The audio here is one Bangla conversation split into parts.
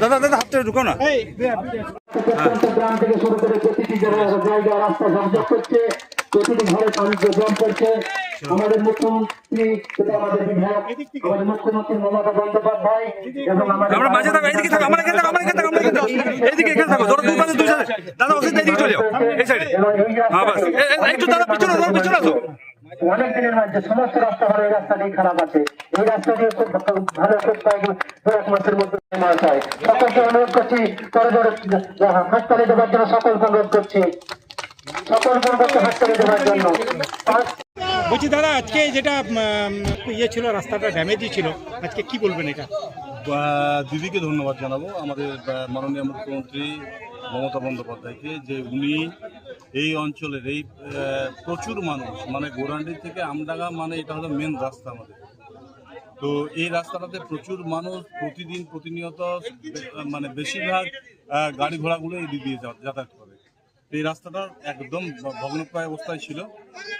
দাদা দাদা হাতটা ঢুকাও না। গ্রাম থেকে শুরু করে প্রতিটি জায়গায় জায়গায় রাস্তা সংযোগ করছে প্রতিটি ঘরে পানি জল করছে আমাদের মুখ্যমন্ত্রী আমাদের বিধায়ক আমাদের মুখ্যমন্ত্রী মমতা বন্দ্যোপাধ্যায় এবং আমাদের আমরা মাঝে থাকো এইদিকে থাকো আমরা এখানে থাকো আমরা এখানে থাকো আমরা এখানে থাকো। এখানে থাকো ধরো দুই পাশে দুই সাইডে। দাদা ওখানে এইদিকে চলে যাও এই সাইডে। হ্যাঁ বাস। একটু দাদা পিছনে দাদা পিছনে আসো। অনেক দিনের মধ্যে সমস্ত রাস্তা ভালো এই রাস্তাটি খারাপ আছে। এই রাস্তাটি খুব ভালো খুব কয়েক কয়েক মাসের মধ্যে নির্মাণ হয়। সকলকে অনুরোধ করছি করজোড়ে হাসপাতালে দেওয়ার জন্য সকলকে অনুরোধ করছি। সকলকে অনুরোধ হাসপাতালে দেওয়ার জন্য। আর বলছি দাদা আজকে যেটা ইয়ে ছিল রাস্তাটা ড্যামেজই ছিল আজকে কি বলবেন এটা? বা দিদিকে ধন্যবাদ জানাব। আমাদের মাননীয় মুখ্যমন্ত্রী মমতা বন্দ্যোপাধ্যায়কে যে উনি এই অঞ্চলের, এই প্রচুর মানুষ মানে গোরান্ডি থেকে আমডাঙ্গা মানে এটা হলো মেন রাস্তা আমাদের। তো এই রাস্তাটাতে প্রচুর মানুষ প্রতিদিন প্রতিনিয়ত মানে বেশিরভাগ গাড়ি ঘোড়াগুলো এই দিয়ে যাতায়াত করে। এই রাস্তাটা একদম ভগ্নপ্রায় অবস্থায় ছিল।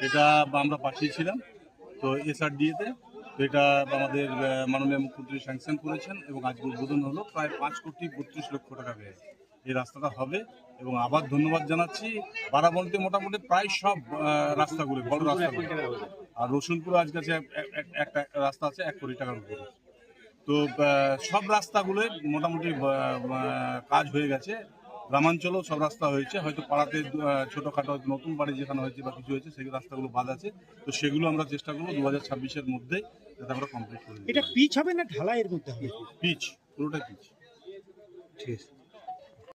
এটা আমরা পাঠিয়েছিলাম। তো এসআরডিএতে তো এটা আমাদের মাননীয় মুখ্যমন্ত্রী স্যাংশন করেছেন এবং আজকে উদ্বোধন হলো, প্রায় পাঁচ কোটি বত্রিশ লক্ষ টাকা ব্যয়। এই রাস্তাটা হবে এবং আবার ধন্যবাদ জানাচ্ছি। বারাবণীতে মোটামুটি প্রায় সব রাস্তাগুলো বড় রাস্তাগুলো। আর রসুলপুর আজ কাছে এক- এক- একটা রাস্তা আছে এক কোটি টাকার উপরে। তো সব রাস্তাগুলোই মোটামুটি কাজ হয়ে গেছে। গ্রামাঞ্চলেও সব রাস্তা হয়েছে। হয়তো পাড়াতে ছোটখাটো নতুন বাড়ি যেখানে হয়েছে বা কিছু হয়েছে সেই রাস্তাগুলো বাদ আছে। তো সেগুলো আমরা চেষ্টা করব দু হাজার ছাব্বিশের মধ্যেই যাতে আমরা কমপ্লিট করি এটা পিচ হবে না ঢালাইয়ের মধ্যে হবে? পিচ পুরোটা পিচ। ঠিক আছে।